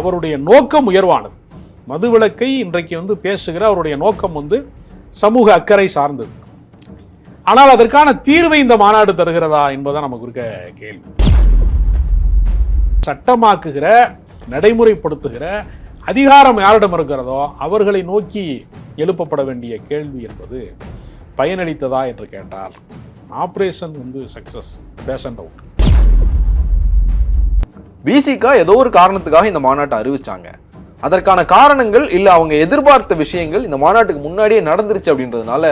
அவருடைய நோக்கம் உயர்வானது. மதுவிலக்கை இன்றைக்கு வந்து பேசுகிற அவருடைய நோக்கம் வந்து சமூக அக்கறை சார்ந்தது. ஆனால் அதற்கான தீர்வை இந்த மாநாடு தருகிறதா என்பதான் நமக்கு இருக்க கேள்வி. சட்டமாக்குகிற நடைமுறைப்படுத்துகிற அதிகாரம் யாரிடம் இருக்கிறதோ அவர்களை நோக்கி எழுப்பப்பட வேண்டிய கேள்வி என்பது பயனளித்ததா என்று கேட்டால் ஆப்ரேஷன் வந்து சக்சஸ் பேஷண்ட் அவுட். பிசிகா ஏதோ ஒரு காரணத்துக்காக இந்த மாநாட்டை அறிவிச்சாங்க. அதற்கான காரணங்கள் இல்லை அவங்க எதிர்பார்த்த விஷயங்கள் இந்த மாநாட்டுக்கு முன்னாடியே நடந்துருச்சு அப்படின்றதுனால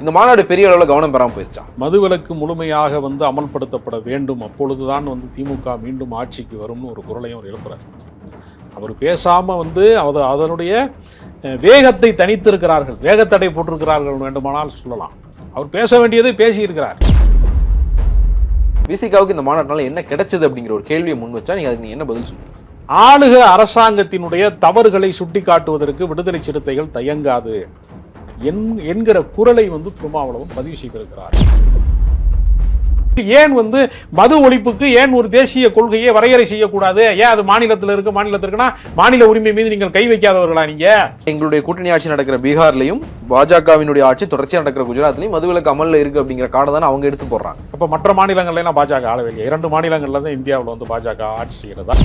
இந்த மாநாடு பெரிய அளவில் கவனம் பெறாமல் போயிருச்சா மதுவிலக்கு முழுமையாக வந்து அமல்படுத்தப்பட வேண்டும். அப்பொழுதுதான் வந்து திமுக மீண்டும் ஆட்சிக்கு வரும்னு ஒரு குரலையும் அவர் எழுப்புறாரு. அவர் பேசாமல் வந்து அது அதனுடைய வேகத்தை தனித்திருக்கிறார்கள் வேகத்தடை போட்டிருக்கிறார்கள் வேண்டுமானால் சொல்லலாம். அவர் பேச வேண்டியதை பேசியிருக்கிறார். விசிகாவுக்கு இந்த மாநாட்டினால என்ன கிடைச்சது அப்படிங்கிற ஒரு கேள்வியை முன் வச்சா நீங்க அதுக்கு என்ன பதில் சொல்லுங்க ஆளுக அரசாங்கத்தினுடைய தவறுகளை சுட்டி காட்டுவதற்கு விடுதலை சிறுத்தைகள் தயங்காது என்- என்கிற குரலை வந்து திருமாவளவன் பதிவு செய்திருக்கிறார். ஏன் வந்து மது ஒழிப்புக்கு ஏன் ஒரு தேசிய கொள்கையை வரையறை செய்யக்கூடாது? ஏன் அது மாநிலத்தில் இருக்கு மாநிலத்தில் இருக்குன்னா மாநில உரிமை மீது நீங்கள் கை வைக்காதவர்களா நீங்க? எங்களுடைய கூட்டணி ஆட்சி நடக்கிற பீகார்லயும் பாஜகவினுடைய ஆட்சி தொடர்ச்சியா நடக்கிற குஜராத்லயும் மதுவிலக்கு அமல்ல இருக்கு அப்படிங்கிற கார்டை தானே அவங்க எடுத்து போடுறாங்க. அப்ப மற்ற மாநிலங்கள்ல எல்லாம் பாஜக ஆளவே இல்லை இரண்டு மாநிலங்கள்ல தான் இந்தியாவில் வந்து பாஜக ஆட்சி செய்கிறதா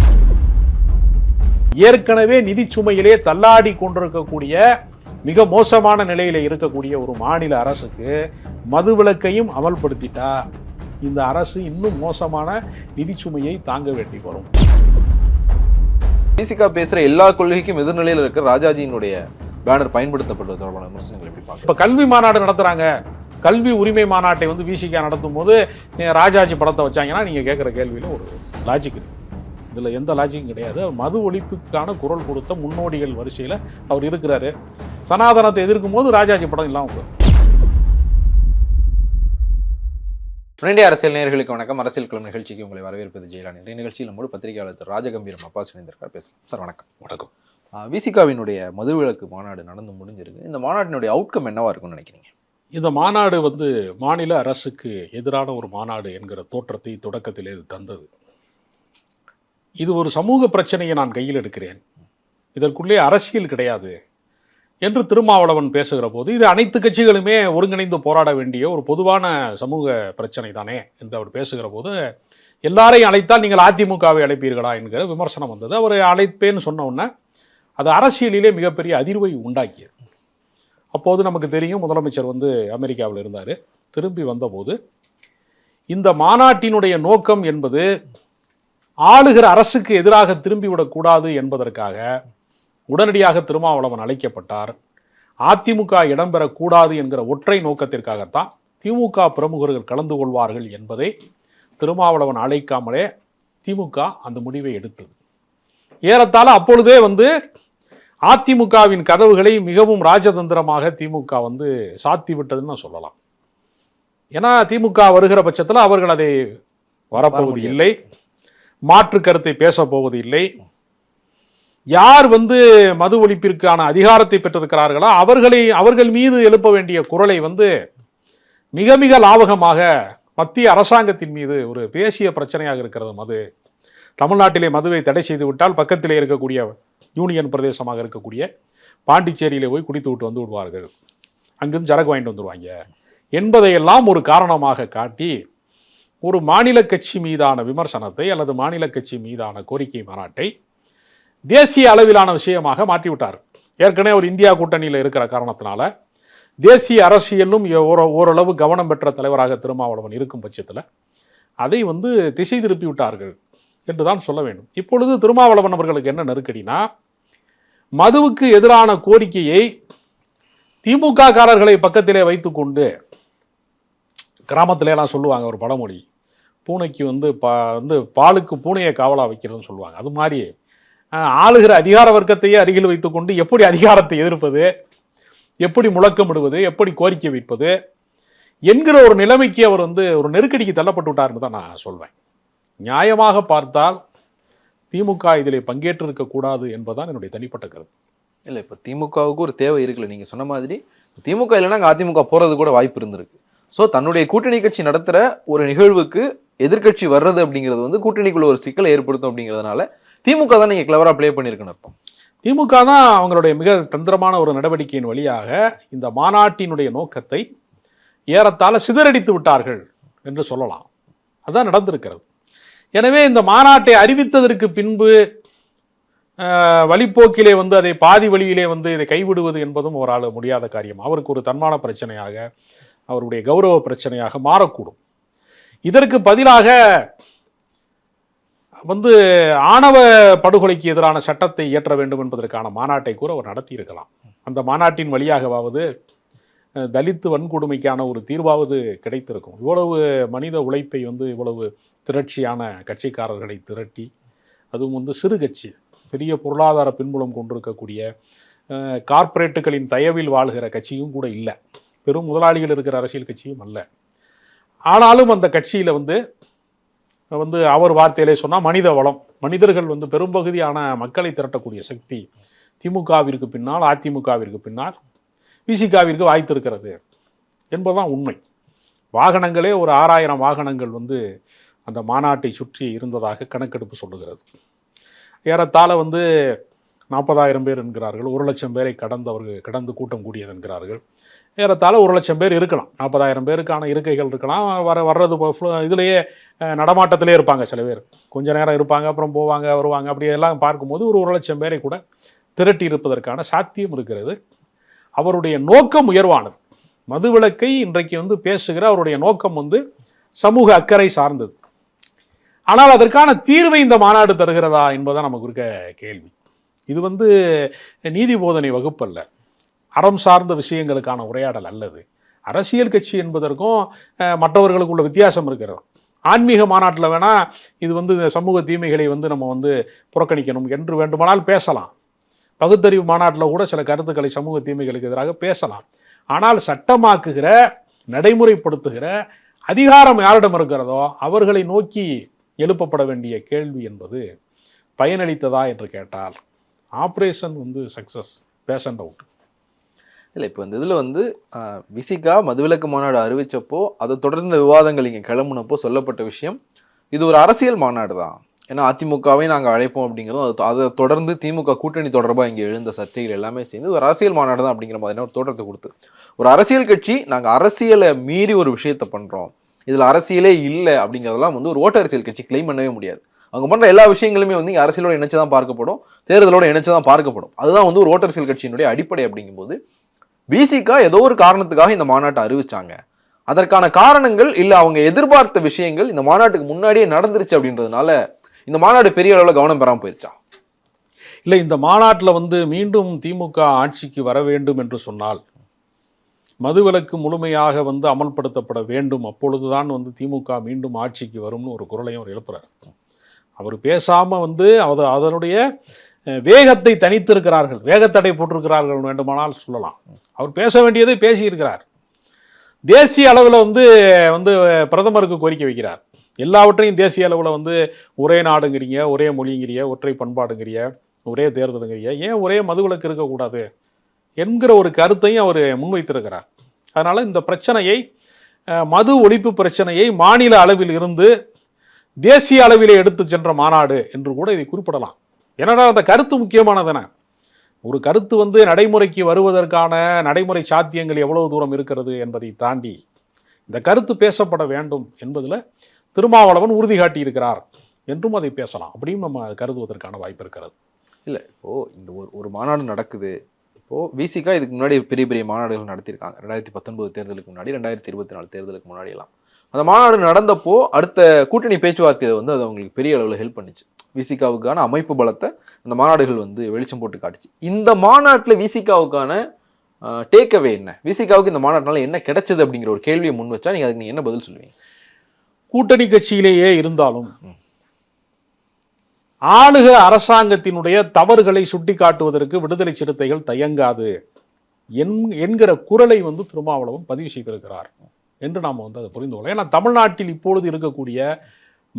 ஏற்கனவே நிதி சுமையிலே தள்ளாடி கொண்டிருக்கக்கூடிய மிக மோசமான நிலையில இருக்கக்கூடிய ஒரு மாநில அரசுக்கு மதுவிலக்கையும் அமல்படுத்திட்டா? இந்த அரசு இன்னும் மோசமான நிதி சுமையை தாங்க வேண்டி வரும். பிசிகா பேசுற எல்லா கொள்கைக்கும் எதிர்நிலையில இருக்கிற ராஜாஜியினுடைய பேனர் பயன்படுத்தப்படுவது தொடர்பான விமர்சனங்கள் எப்படி பார்க்க இப்ப கல்வி மாநாடு நடத்துறாங்க. கல்வி உரிமை மாநாட்டை வந்து விசிகா நடத்தும் போது ராஜாஜி படத்தை வச்சாங்கன்னா நீங்க கேட்குற கேள்வியில ஒரு லாஜிக் இதுல எந்த லாஜிக்கும் கிடையாது. மது ஒழிப்புக்கான குரல் கொடுத்த முன்னோடிகள் வரிசையில அவர் இருக்கிறாரு. சனாதனத்தை எதிர்க்கும் போது ராஜாஜி படம் இல்லாம உடனடி அரசியல் நேயர்களுக்கு வணக்கம். அரசியல் கிளம் நிகழ்ச்சிக்கு உங்களை வரவேற்பது ஜெயலான் இன்றைய நிகழ்ச்சியில் நம்மோடு பத்திரிகையாளர் திரு ராஜகம்பீரம் அப்பா இணைந்திருக்கார் பேசலாம் சார் வணக்கம். வணக்கம். விசிகாவினுடைய மதுவிலக்கு மாநாடு நடந்து முடிஞ்சிருக்கு. இந்த மாநாட்டினுடைய அவுட்கம் என்னவா இருக்கும்னு நினைக்கிறீங்க? இந்த மாநாடு வந்து மாநில அரசுக்கு எதிரான ஒரு மாநாடு என்கிற தோற்றத்தை தொடக்கத்திலே இது தந்தது. இது ஒரு சமூக பிரச்சனையை நான் கையில் எடுக்கிறேன். இதற்குள்ளே அரசியல் கிடையாது. என்று திருமாவளவன் பேசுகிற போது இது அனைத்து கட்சிகளுமே ஒருங்கிணைந்து போராட வேண்டிய ஒரு பொதுவான சமூக பிரச்சனை தானே என்று அவர் பேசுகிற போது எல்லாரையும் அழைத்தால் நீங்கள் அதிமுகவை அழைப்பீர்களா என்கிற விமர்சனம் வந்தது. அவர் அழைப்பேன்னு சொன்ன உடனே அது அரசியலிலே மிகப்பெரிய அதிர்வை உண்டாக்கியது. அப்போது நமக்கு தெரியும் முதலமைச்சர் வந்து அமெரிக்காவில் இருந்தார். திரும்பி வந்தபோது இந்த மாநாட்டினுடைய நோக்கம் என்பது ஆளுகிற அரசுக்கு எதிராக திரும்பிவிடக்கூடாது என்பதற்காக உடனடியாக திருமாவளவன் அழைக்கப்பட்டார். அதிமுக இடம்பெறக்கூடாது என்கிற ஒற்றை நோக்கத்திற்காகத்தான் திமுக பிரமுகர்கள் கலந்து கொள்வார்கள் என்பதை திருமாவளவன் அழைக்காமலே திமுக அந்த முடிவை எடுத்தது. ஏறத்தாழ அப்பொழுதே வந்து அதிமுகவின் கதவுகளை மிகவும் ராஜதந்திரமாக திமுக வந்து சாத்தி விட்டதுன்னு சொல்லலாம். ஏன்னா திமுக வருகிற பட்சத்தில் அவர்கள் அதை வரப்போவது. இல்லை. மாற்று கருத்தை பேசப் போவது இல்லை. யார் வந்து மது ஒழிப்பிற்கான அதிகாரத்தை பெற்றிருக்கிறார்களோ அவர்களை அவர்கள் மீது எழுப்ப வேண்டிய குரலை வந்து மிக மிக லாவகமாக மத்திய அரசாங்கத்தின் மீது ஒரு தேசிய பிரச்சனையாக இருக்கிறது மது தமிழ்நாட்டிலே மதுவை தடை செய்து விட்டால் பக்கத்திலே இருக்கக்கூடிய யூனியன் பிரதேசமாக இருக்கக்கூடிய பாண்டிச்சேரியிலே போய் குடித்து விட்டு வந்து விடுவார்கள். அங்கிருந்து சரக்கு வாங்கிட்டு வந்துடுவாங்க என்பதையெல்லாம் ஒரு காரணமாக காட்டி ஒரு மாநில கட்சி மீதான விமர்சனத்தை அல்லது மாநில கட்சி மீதான கோரிக்கை மாநாட்டை தேசிய அளவிலான விஷயமாக மாற்றிவிட்டார். ஏற்கனவே ஒரு இந்தியா கூட்டணியில் இருக்கிற காரணத்தினால தேசிய அரசியலும் ஓரளவு கவனம் பெற்ற தலைவராக திருமாவளவன் இருக்கும் பட்சத்தில் அதை வந்து திசை திருப்பி விட்டார்கள் என்றுதான் சொல்ல வேண்டும். இப்பொழுது திருமாவளவன் அவர்களுக்கு என்ன நெருக்கடினா மதுவுக்கு எதிரான கோரிக்கையை திமுக காரர்களை பக்கத்திலே வைத்துக்கொண்டு கிராமத்திலலாம் சொல்லுவாங்க ஒரு பழமொழி பூனைக்கு வந்து பா வந்து பாலுக்கு பூனையை காவலாக வைக்கிறதுன்னு சொல்லுவாங்க. அது மாதிரி ஆளுகிற அதிகார வர்க்கத்தையே அருகில் வைத்துக்கொண்டு எப்படி அதிகாரத்தை எதிர்ப்பது? எப்படி முழக்கமிடுவது? எப்படி கோரிக்கை வைப்பது? என்கிற ஒரு நிலைமைக்கு அவர் வந்து ஒரு நெருக்கடிக்கு தள்ளப்பட்டு விட்டார்னு தான் நான் சொல்வேன். நியாயமாக பார்த்தால் திமுக இதில் பங்கேற்றிருக்க கூடாது என்பதுதான் என்னுடைய தனிப்பட்ட கருத்து. இல்லை இப்போ திமுகவுக்கு ஒரு தேவை இருக்குல்ல. நீங்கள் சொன்ன மாதிரி திமுக இல்லைன்னா அதிமுக போகிறது கூட வாய்ப்பு இருந்திருக்கு. ஸோ தன்னுடைய கூட்டணி கட்சி நடத்துகிற ஒரு நிகழ்வுக்கு எதிர்க்கட்சி வர்றது அப்படிங்கிறது வந்து கூட்டணிக்குள்ள ஒரு சிக்கலை ஏற்படுத்தும் அப்படிங்கிறதுனால திமுக தான் நீங்கள் கிளவராக ப்ளே பண்ணியிருக்குன்னு அர்த்தம். திமுக தான் அவங்களுடைய மிக தந்திரமான ஒரு நடவடிக்கையின் வழியாக இந்த மாநாட்டினுடைய நோக்கத்தை ஏறத்தாழ சிதறடித்து விட்டார்கள் என்று சொல்லலாம். அதுதான் நடந்திருக்கிறது. எனவே இந்த மாநாட்டை அறிவித்ததற்கு பின்பு வழிப்போக்கிலே வந்து அதை பாதி வழியிலே வந்து இதை கைவிடுவது என்பதும் அவரால் முடியாத காரியம். அவருக்கு ஒரு தன்மான பிரச்சனையாக அவருடைய கௌரவ பிரச்சனையாக மாறக்கூடும். இதற்கு பதிலாக வந்து ஆணவ படுகொலைக்கு எதிரான சட்டத்தை இயற்ற வேண்டும் என்பதற்கான மாநாட்டை கூட அவர் நடத்தியிருக்கலாம். அந்த மாநாட்டின் வழியாகவாவது தலித்து வன்கொடுமைக்கான ஒரு தீர்வாவது கிடைத்திருக்கும். இவ்வளவு மனித உழைப்பை வந்து இவ்வளவு திரட்சியான கட்சிக்காரர்களை திரட்டி அதுவும் வந்து சிறு கட்சி பெரிய பொருளாதார பின்புலம் கொண்டிருக்கக்கூடிய கார்ப்பரேட்டுகளின் தயவில் வாழ்கிற கட்சியும் கூட இல்லை. பெரும் முதலாளிகள் இருக்கிற அரசியல் கட்சியும் அல்ல. ஆனாலும் அந்த கட்சியில் வந்து வந்து அவர் வார்த்தையிலே சொன்னால் மனித வளம். மனிதர்கள் வந்து பெரும்பகுதியான மக்களை திரட்டக்கூடிய சக்தி திமுகவிற்கு பின்னால் அதிமுகவிற்கு பின்னால் விசிகாவிற்கு வாய்த்திருக்கிறது என்பதுதான் உண்மை. வாகனங்களே ஒரு ஆறாயிரம் வாகனங்கள் வந்து அந்த மாநாட்டை சுற்றி இருந்ததாக கணக்கெடுப்பு சொல்லுகிறது. ஏறத்தாழ வந்து நாற்பதாயிரம் பேர் என்கிறார்கள் ஒரு லட்சம் பேரை கடந்தவர்கள் கடந்து கூட்டம் கூடியது என்கிறார்கள். ஏறத்தாழ ஒரு லட்சம் பேர் இருக்கலாம். நாற்பதாயிரம் பேருக்கான இருக்கைகள் இருக்கலாம். வர வர்றது இதுலேயே நடமாட்டத்திலே இருப்பாங்க சில பேர். கொஞ்ச நேரம் இருப்பாங்க அப்புறம் போவாங்க வருவாங்க அப்படி எல்லாம் பார்க்கும்போது ஒரு ஒரு லட்சம் பேரை கூட திரட்டி இருப்பதற்கான சாத்தியம் இருக்கிறது. அவருடைய நோக்கம் உயர்வானது. மதுவிலக்கை இன்றைக்கு வந்து பேசுகிற அவருடைய நோக்கம் வந்து சமூக அக்கறை சார்ந்தது. ஆனால் அதற்கான தீர்வை இந்த மாநாடு தருகிறதா என்பதுதான் நமக்கு இருக்க கேள்வி. இது வந்து நீதி போதனை வகுப்பல்ல. அறம் சார்ந்த விஷயங்களுக்கான உரையாடல் அல்லது. அரசியல் கட்சி என்பதற்கும் மற்றவர்களுக்கு மற்றவர்களுக்குள்ள வித்தியாசம் இருக்கிறது. ஆன்மீக மாநாட்டில் வேணால் இது வந்து இந்த சமூக தீமைகளை வந்து நம்ம வந்து புறக்கணிக்கணும் என்று வேண்டுமானால் பேசலாம். பகுத்தறிவு மாநாட்டில் கூட சில கருத்துக்களை சமூக தீமைகளுக்கு எதிராக பேசலாம். ஆனால் சட்டமாக்குகிற நடைமுறைப்படுத்துகிற அதிகாரம் யாரிடம் இருக்கிறதோ அவர்களை நோக்கி எழுப்பப்பட வேண்டிய கேள்வி என்பது பயனளித்ததா என்று கேட்டால் ஆப்ரேஷன் வந்து சக்சஸ் பேஷண்ட் அவுட். இல்லை இப்போ இந்த இதில் வந்து விசிகா மதுவிலக்கு மாநாடு அறிவித்தப்போ அதை தொடர்ந்த விவாதங்கள் இங்கே கிளம்புனப்போ சொல்லப்பட்ட விஷயம் இது ஒரு அரசியல் மாநாடு தான். ஏன்னா அதிமுகவை நாங்கள் அழைப்போம் அப்படிங்கிறதும் அது அதை தொடர்ந்து திமுக கூட்டணி தொடர்பாக இங்கே எழுந்த சர்ச்சைகள் எல்லாமே சேர்ந்து ஒரு அரசியல் மாநாடு தான் அப்படிங்கிற மாதிரியான ஒரு தோற்றத்தை கொடுத்து. ஒரு அரசியல் கட்சி நாங்கள் அரசியலை மீறி ஒரு விஷயத்தை பண்ணுறோம் இதில் அரசியலே இல்லை அப்படிங்கிறதெல்லாம் வந்து ஒரு ஓட்ட அரசியல் கட்சி கிளைம் பண்ணவே முடியாது. அவங்க பண்ணுற எல்லா விஷயங்களுமே வந்து அரசியலோடு இணைச்சு தான் பார்க்கப்படும் தேர்தலோட இணைச்சு தான் பார்க்கப்படும். அதுதான் வந்து ஒரு ஓட்டரசியல் கட்சியினுடைய அடிப்படை அப்படிங்கும்போது பிசிக்கா ஏதோ ஒரு காரணத்துக்காக இந்த மாநாட்டை அறிவிச்சாங்க. அதற்கான காரணங்கள் இல்லை அவங்க எதிர்பார்த்த விஷயங்கள் இந்த மாநாட்டுக்கு முன்னாடியே நடந்துருச்சு அப்படின்றதுனால இந்த மாநாடு பெரிய அளவில் கவனம் பெறாம போயிருச்சா? இல்லை இந்த மாநாட்டில் வந்து மீண்டும் திமுக ஆட்சிக்கு வர வேண்டும் என்று சொன்னால் மதுவிலக்கு முழுமையாக வந்து அமல்படுத்தப்பட வேண்டும். அப்பொழுதுதான் வந்து திமுக மீண்டும் ஆட்சிக்கு வரும்னு ஒரு குரலையும் அவர் எழுப்புறார். அவர் பேசாமல் வந்து அது அதனுடைய வேகத்தை தனித்திருக்கிறார்கள் வேகத்தடை போட்டிருக்கிறார்கள் வேண்டுமானால் சொல்லலாம். அவர் பேச வேண்டியதை பேசியிருக்கிறார். தேசிய அளவில் வந்து வந்து பிரதமருக்கு கோரிக்கை வைக்கிறார். எல்லாவற்றையும் தேசிய அளவில் வந்து ஒரே நாடுங்கிறீங்க ஒரே மொழிங்கிறீங்க ஒற்றை பண்பாடுங்கிறிய ஒரே தேர்தலுங்கிறிய ஏன் ஒரே மதுவிலக்கு இருக்கக்கூடாது என்கிற ஒரு கருத்தையும் அவர் முன்வைத்திருக்கிறார். அதனால் இந்த பிரச்சனையை மது ஒழிப்பு பிரச்சனையை மாநில அளவில் இருந்து தேசிய அளவிலே எடுத்து சென்ற மாநாடு என்று கூட இதை குறிப்பிடலாம். ஏன்னா அந்த கருத்து முக்கியமானதான? ஒரு கருத்து வந்து நடைமுறைக்கு வருவதற்கான நடைமுறை சாத்தியங்கள் எவ்வளவு தூரம் இருக்கிறது என்பதை தாண்டி இந்த கருத்து பேசப்பட வேண்டும் என்பதில் திருமாவளவன் உறுதி காட்டியிருக்கிறார் என்றும் அதை பேசலாம். அப்படியும் நம்ம கருதுவதற்கான வாய்ப்பு இருக்கிறது. இல்லை இப்போது இந்த ஒரு ஒரு மாநாடு நடக்குது. இப்போது விசிகா இதுக்கு முன்னாடி பெரிய பெரிய மாநாடுகள் நடத்தியிருக்காங்க. ரெண்டாயிரத்தி பத்தொன்பது தேர்தலுக்கு முன்னாடி ரெண்டாயிரத்தி இருபத்தி நாலு தேர்தலுக்கு முன்னாடி எல்லாம் அந்த மாநாடு நடந்தப்போ அடுத்த கூட்டணி பேச்சுவார்த்தையை வந்து அது அவங்களுக்கு பெரிய அளவில் ஹெல்ப் பண்ணுச்சு. விசிகாவுக்கான அமைப்பு பலத்தை அந்த மாநாடுகள் வந்து வெளிச்சம் போட்டு காட்டுச்சு. இந்த மாநாட்டில் விசிகாவுக்கான டேக் அவே என்ன? விசிகாவுக்கு இந்த மாநாட்டினால என்ன கிடைச்சது அப்படிங்கிற ஒரு கேள்வியை முன் வச்சா நீங்க அதுக்கு நீங்க என்ன பதில் சொல்லுவீங்க? கூட்டணி கட்சியிலேயே இருந்தாலும் ஆளுக அரசாங்கத்தினுடைய தவறுகளை சுட்டிக்காட்டுவதற்கு விடுதலை சிறுத்தைகள் தயங்காது என் என்கிற குரலை வந்து திருமாவளவன் பதிவு செய்திருக்கிறார். என்று நாம் வந்து அதை புரிந்து கொள்ளலாம். ஏன்னா தமிழ்நாட்டில் இப்பொழுது இருக்கக்கூடிய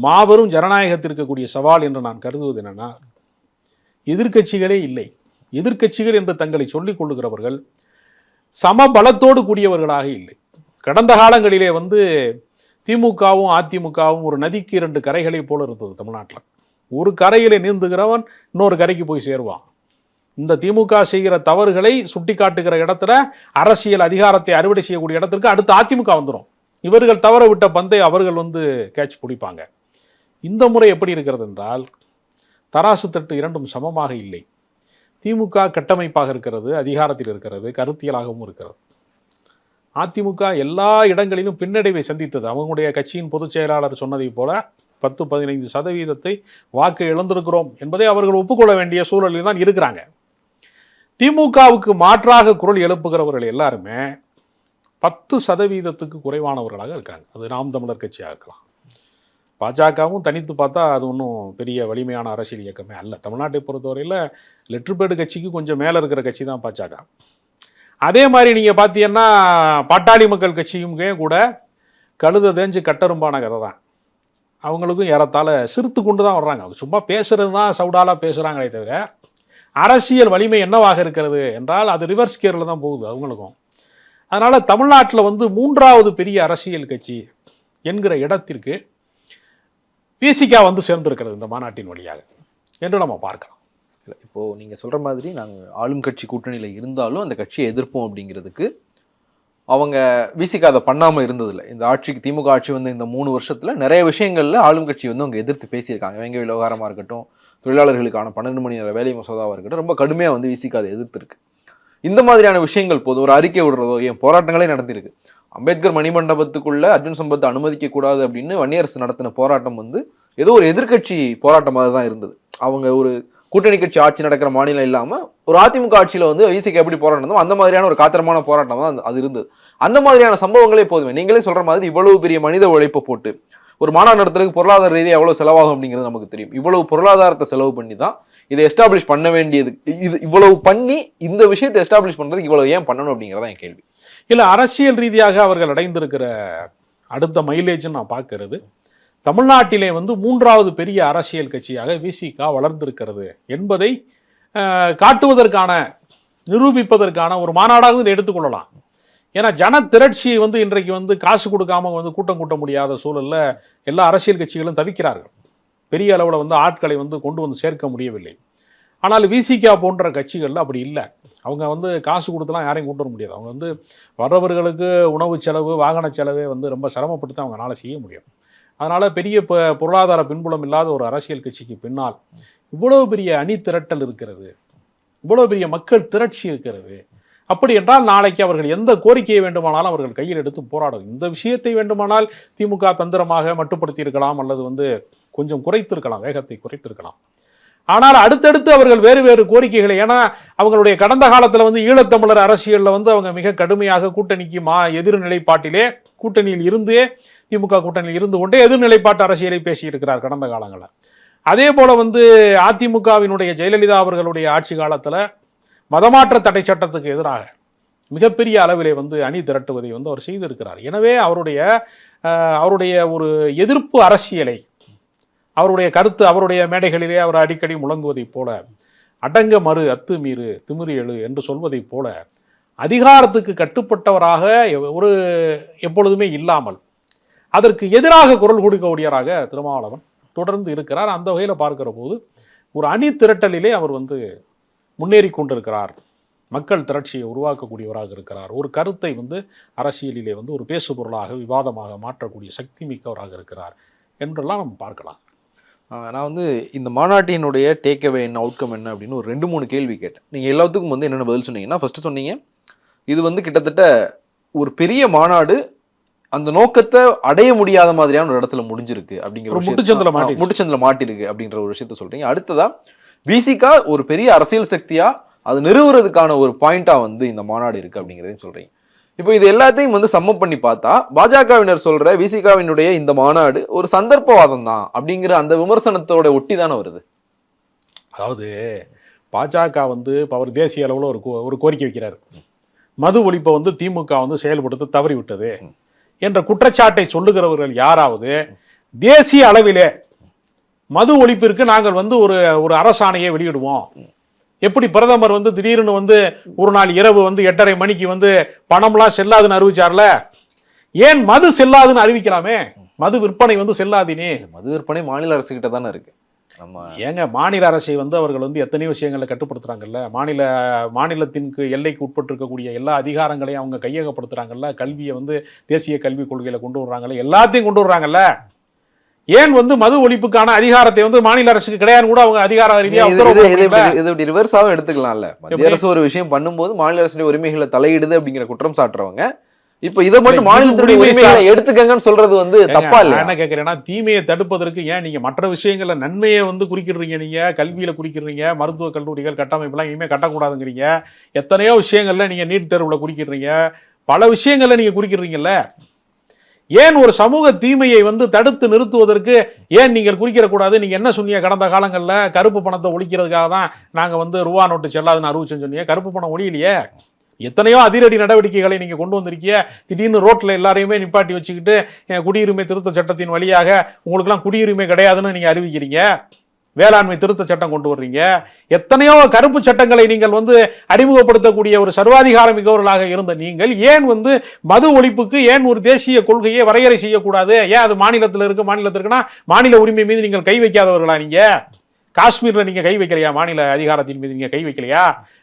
மாபெரும் ஜனநாயகத்தில் இருக்கக்கூடிய சவால் என்று நான் கருதுவது என்னன்னா எதிர்க்கட்சிகளே இல்லை. எதிர்க்கட்சிகள் என்று தங்களை சொல்லிக் கொள்ளுகிறவர்கள் சம பலத்தோடு கூடியவர்களாக இல்லை. கடந்த காலங்களிலே வந்து திமுகவும் அதிமுகவும் ஒரு நதிக்கு இரண்டு கரைகளை போல இருந்தது தமிழ்நாட்டில். ஒரு கரையில் நீந்துகிறவன் இன்னொரு கரைக்கு போய் சேருவான். இந்த திமுக செய்கிற தவறுகளை சுட்டி காட்டுகிற இடத்துல அரசியல் அதிகாரத்தை அறுவடை செய்யக்கூடிய இடத்திற்கு அடுத்து அதிமுக வந்துடும் இவர்கள் தவற விட்ட பந்தை அவர்கள் வந்து கேட்ச் பிடிப்பாங்க. இந்த முறை எப்படி இருக்கிறது என்றால் தராசு தட்டு இரண்டும் சமமாக இல்லை. திமுக கட்டமைப்பாக இருக்கிறது அதிகாரத்தில் இருக்கிறது கருத்தியலாகவும் இருக்கிறது. அதிமுக எல்லா இடங்களிலும் பின்னடைவை சந்தித்தது. அவங்களுடைய கட்சியின் பொதுச் செயலாளர் சொன்னதைப் போல பத்து பதினைந்து சதவீதத்தை வாக்கு இழந்திருக்கிறோம் என்பதை அவர்கள் ஒப்புக்கொள்ள வேண்டிய சூழலில் தான் இருக்கிறாங்க. திமுகவுக்கு மாற்றாக குரல் எழுப்புகிறவர்கள் எல்லாருமே பத்து சதவீதத்துக்கு குறைவானவர்களாக இருக்காங்க. அது நாம் தமிழர் கட்சியாக இருக்கலாம். பாஜகவும் தனித்து பார்த்தா அது ஒன்றும் பெரிய வலிமையான அரசியல் இயக்கமே அல்ல. தமிழ்நாட்டை பொறுத்தவரையில் லெட்ருபேடு கட்சிக்கு கொஞ்சம் மேலே இருக்கிற கட்சி தான் பாஜக. அதே மாதிரி நீங்கள் பார்த்தீங்கன்னா பாட்டாளி மக்கள் கட்சியுமே கூட கழுத தேஞ்சு கட்டரும்பான கதை தான். அவங்களுக்கும் ஏறத்தாழ சிரித்து கொண்டு தான் வர்றாங்க. அவங்க சும்மா பேசுறது தான் சவுடாலாக பேசுகிறாங்களே தவிர அரசியல் வலிமை என்னவாக இருக்கிறது என்றால் அது ரிவர்ஸ் கியரில் தான் போகுது அவங்களுக்கும். அதனால் தமிழ்நாட்டில் வந்து மூன்றாவது பெரிய அரசியல் கட்சி என்கிற இடத்திற்கு பிசிகா வந்து சேர்ந்திருக்கிறது இந்த மாநாட்டின் வழியாக என்று நம்ம பார்க்கலாம். இல்லை இப்போது நீங்கள் சொல்கிற மாதிரி நாங்கள் ஆளும் கட்சி கூட்டணியில் இருந்தாலும் அந்த கட்சியை எதிர்ப்போம் அப்படிங்கிறதுக்கு அவங்க விசிக அதை பண்ணாமல் இருந்ததில்லை. இந்த ஆட்சிக்கு திமுக ஆட்சி வந்து இந்த மூணு வருஷத்தில் நிறைய விஷயங்களில் ஆளும் கட்சி வந்து அவங்க எதிர்த்து பேசியிருக்காங்க. வேங்க விவகாரமாக இருக்கட்டும் தொழிலாளர்களுக்கான பன்னெண்டு மணி நேர வேலை மசோதாவாக இருக்கட்டும் ரொம்ப கடுமையாக வந்து விசிக அதை எதிர்த்திருக்கு. இந்த மாதிரியான விஷயங்கள் போது ஒரு அறிக்கை விடுறதோ ஏன் போராட்டங்களே நடந்திருக்கு. அம்பேத்கர் மணிமண்டபத்துக்குள்ள அர்ஜுன் சம்பத்தை அனுமதிக்கக்கூடாது அப்படின்னு வன்னியரசு நடத்தின போராட்டம் வந்து ஏதோ ஒரு எதிர்க்கட்சி போராட்டமாக தான் இருந்தது. அவங்க ஒரு கூட்டணி கட்சி ஆட்சி நடக்கிற மாநிலம் இல்லாமல் ஒரு அதிமுக ஆட்சியில் வந்து விசிக்கு எப்படி போராட்டம் அந்த மாதிரியான ஒரு காத்திரமான போராட்டம் தான் அது இருந்தது. அந்த மாதிரியான சம்பவங்களே போதுமே. நீங்களே சொல்கிற மாதிரி இவ்வளவு பெரிய மனித உழைப்பை போட்டு ஒரு மாநாடு நடத்துறதுக்கு பொருளாதார ரீதியாக எவ்வளோ செலவாகும் அப்படிங்கிறது நமக்கு தெரியும். இவ்வளவு பொருளாதாரத்தை செலவு பண்ணி தான் இதை எஸ்டாப்ளிஷ் பண்ண வேண்டியது. இது இவ்வளவு பண்ணி இந்த விஷயத்தை எஸ்டாப்ளிஷ் பண்ணுறதுக்கு இவ்வளவு ஏன் பண்ணணும் அப்படிங்கிறதா என் கேள்வி. இல்லை அரசியல் ரீதியாக அவர்கள் அடைந்திருக்கிற அடுத்த மைலேஜ்னு நான் பார்க்கறது தமிழ்நாட்டிலே வந்து மூன்றாவது பெரிய அரசியல் கட்சியாக விசிகா வளர்ந்திருக்கிறது என்பதை காட்டுவதற்கான நிரூபிப்பதற்கான ஒரு மாநாடாக இதை எடுத்துக்கொள்ளலாம். ஏன்னா ஜன திரட்சி வந்து இன்றைக்கு வந்து காசு கொடுக்காம வந்து கூட்டம் கூட்ட முடியாத சூழலில் எல்லா அரசியல் கட்சிகளும் தவிக்கிறார்கள். பெரிய அளவில் வந்து ஆட்களை வந்து கொண்டு வந்து சேர்க்க முடியவில்லை. ஆனால் விசிகா போன்ற கட்சிகளில் அப்படி இல்லை. அவங்க வந்து காசு கொடுத்துலாம் யாரையும் கொண்டு வர முடியாது. அவங்க வந்து வர்றவர்களுக்கு உணவு செலவு வாகன செலவே வந்து ரொம்ப சிரமப்பட்டு தான் அவங்களால செய்ய முடியும். அதனால் பெரிய பொருளாதார பின்புலம் இல்லாத ஒரு அரசியல் கட்சிக்கு பின்னால் இவ்வளோ பெரிய அணி திரட்டல் இருக்கிறது. இவ்வளோ பெரிய மக்கள் திரட்சி இருக்கிறது. அப்படி என்றால் நாளைக்கு அவர்கள் எந்த கோரிக்கையை வேண்டுமானாலும் அவர்கள் கையில் எடுத்து போராடும். இந்த விஷயத்தை வேண்டுமானால் திமுக தந்திரமாக மட்டுப்படுத்தியிருக்கலாம் அல்லது வந்து கொஞ்சம் குறைத்திருக்கலாம் வேகத்தை குறைத்திருக்கலாம். ஆனால் அடுத்தடுத்து அவர்கள் வேறு வேறு கோரிக்கைகளை ஏன்னா அவங்களுடைய கடந்த காலத்தில் வந்து ஈழத்தமிழர் அரசியலில் வந்து அவங்க மிக கடுமையாக கூட்டணிக்கு மா எதிர்நிலைப்பாட்டிலே கூட்டணியில் இருந்தே திமுக கூட்டணியில் இருந்து கொண்டே எதிர்நிலைப்பாட்டு அரசியலை பேசியிருக்கிறார் கடந்த காலங்களில். அதே போல் வந்து அதிமுகவினுடைய ஜெயலலிதா அவர்களுடைய ஆட்சி காலத்தில் மதமாற்ற தடை சட்டத்துக்கு எதிராக மிகப்பெரிய அளவிலே வந்து அணி திரட்டுவதை வந்து அவர் செய்திருக்கிறார். எனவே அவருடைய அவருடைய ஒரு எதிர்ப்பு அரசியலை அவருடைய கருத்து அவருடைய மேடைகளிலே அவர் அடிக்கடி முழங்குவதைப் போல அடங்க மறு அத்துமீறு திமிரி எழு என்று சொல்வதைப் போல அதிகாரத்துக்கு கட்டுப்பட்டவராக ஒரு எப்பொழுதுமே இல்லாமல் அதற்கு எதிராக குரல் கொடுக்கக்கூடியவராக திருமாவளவன் தொடர்ந்து இருக்கிறார். அந்த வகையில் பார்க்கிற போது ஒரு அணி திரட்டலிலே அவர் வந்து முன்னேறி கொண்டிருக்கிறார் மக்கள் திரட்சியை உருவாக்கக்கூடியவராக இருக்கிறார். ஒரு கருத்தை வந்து அரசியலிலே வந்து ஒரு பேசுபொருளாக விவாதமாக மாற்றக்கூடிய சக்தி மிக்கவராக இருக்கிறார் என்றெல்லாம் நம்ம பார்க்கலாம். நான் வந்து இந்த மாநாட்டினுடைய டேக் அவே என்ன அவுட்கம் என்ன அப்படின்னு ஒரு ரெண்டு மூணு கேள்வி கேட்டேன். நீங்கள் எல்லாத்துக்கும் வந்து என்னென்ன பதில் சொன்னீங்கன்னா ஃபர்ஸ்ட் சொன்னீங்க இது வந்து கிட்டத்தட்ட ஒரு பெரிய மாநாடு அந்த நோக்கத்தை அடைய முடியாத மாதிரியான ஒரு இடத்துல முடிஞ்சிருக்கு அப்படிங்கிற முட்டுச்சந்தில மாட்டிருச்சு. முட்டுச்சந்தில மாட்டிருக்கு அப்படின்ற ஒரு விஷயத்த சொல்றீங்க. அடுத்ததா விசிகா ஒரு பெரிய அரசியல் சக்தியா அது நிறுவுறதுக்கான ஒரு பாயிண்டா வந்து இந்த மாநாடு இருக்கு அப்படிங்கிறதையும் சொல்றீங்க. இப்போ இது எல்லாத்தையும் வந்து சம்மப் பண்ணி பார்த்தா பாஜகவினர் சொல்ற விசிகாவினுடைய இந்த மாநாடு ஒரு சந்தர்ப்பவாதம் தான் அப்படிங்கிற அந்த விமர்சனத்தோட ஒட்டி தானே வருது? அதாவது பாஜக வந்து இப்போ அவர் தேசிய அளவில் ஒரு ஒரு கோரிக்கை வைக்கிறார். மது ஒழிப்பை வந்து திமுக வந்து செயல்படுத்த தவறிவிட்டது என்ற குற்றச்சாட்டை சொல்லுகிறவர்கள் யாராவது தேசிய அளவிலே மது ஒழிப்பிற்கு நாங்கள் வந்து ஒரு ஒரு அரசாணையை வெளியிடுவோம். எப்படி பிரதமர் வந்து திடீர்னு வந்து ஒரு நாள் இரவு வந்து எட்டரை மணிக்கு வந்து பணம்லாம் செல்லாதுன்னு அறிவிச்சார்ல? ஏன் மது செல்லாதுன்னு அறிவிக்கலாமே? மது விற்பனை வந்து செல்லாதினே? மது விற்பனை மாநில அரசு கிட்ட தானே இருக்கு. நம்ம ஏங்க மாநில அரசை வந்து அவர்கள் வந்து எத்தனையோ விஷயங்களை கட்டுப்படுத்துறாங்கல்ல? மாநில மாநிலத்திற்கு எல்லைக்கு உட்பட்டிருக்கக்கூடிய எல்லா அதிகாரங்களையும் அவங்க கையகப்படுத்துறாங்கல்ல? கல்வியை வந்து தேசிய கல்விக் கொள்கையில கொண்டு வர்றாங்கல்ல? எல்லாத்தையும் கொண்டு வர்றாங்கல்ல? ஏன் வந்து மது ஒழிப்புக்கான அதிகாரத்தை வந்து மாநில அரசுக்கு கிடையாது கூட அவங்க அதிகார ரீதியா இது- ரிவர்ஸாவும் எடுத்துக்கலாம்ல. மத்திய? அரசு ஒரு விஷயம் பண்ணும்போது மாநில அரசுடைய உரிமைகளை தலையிடுது அப்படிங்கிற குற்றம் சாட்டுறவங்க. இப்ப இதை மட்டும் மாநிலத்துடைய உரிமை உரிமைகளை எடுத்துக்கங்கன்னு சொல்றது வந்து தப்பா நான் இல்லையா என்ன கேட்கிறேன்னா தீமையை தடுப்பதற்கு ஏன் நீங்க மற்ற விஷயங்கள்ல நன்மையை வந்து குறிக்கிடுறீங்க நீங்க? கல்வியில குறிக்கிறீங்க மருத்துவ கல்லூரிகள் கட்டமைப்புலாம் இனிமே கட்டக்கூடாதுங்கிறீங்க. எத்தனையோ விஷயங்கள்ல நீங்க நீட் தேர்வுல குறிக்கிடுறீங்க. பல விஷயங்கள்ல நீங்க குறிக்கிறீங்கல்ல ஏன் ஒரு சமூக தீமையை வந்து தடுத்து நிறுத்துவதற்கு ஏன் நீங்கள் குறிக்கிறக்கூடாது? நீங்கள் என்ன சொன்னீங்க? கடந்த காலங்களில் கருப்பு பணத்தை ஒழிக்கிறதுக்காக தான் நாங்கள் வந்து ரூபா நோட்டு செல்லாதுன்னு அறிவிச்சோன்னு சொன்னீங்க கருப்பு பணம் ஒழியலையே? எத்தனையோ அதிரடி நடவடிக்கைகளை நீங்கள் கொண்டு வந்திருக்கீங்க திடீர்னு ரோட்டில் எல்லாரையுமே நிப்பாட்டி வச்சுக்கிட்டு குடியுரிமை திருத்த சட்டத்தின் வழியாக உங்களுக்குலாம் குடியுரிமை கிடையாதுன்னு நீங்கள் அறிவிக்கிறீங்க. வேளாண்மை திருத்த சட்டம் கொண்டு வர்றீங்க. எத்தனையோ கருப்பு சட்டங்களை நீங்கள் வந்து அறிமுகப்படுத்தக்கூடிய ஒரு சர்வாதிகார மிகவர்களாக இருந்த நீங்கள் ஏன் வந்து மது ஒழிப்புக்கு ஏன் ஒரு தேசிய கொள்கையை வரையறை செய்யக்கூடாது? ஏன் அது மாநிலத்தில் இருக்கு மாநிலத்தில் இருக்குன்னா மாநில உரிமை மீது நீங்கள் கை வைக்காதவர்களா நீங்க? காஷ்மீரில் நீங்க கை வைக்கலையா? மாநில அதிகாரத்தின் மீது நீங்க கை வைக்கலையா?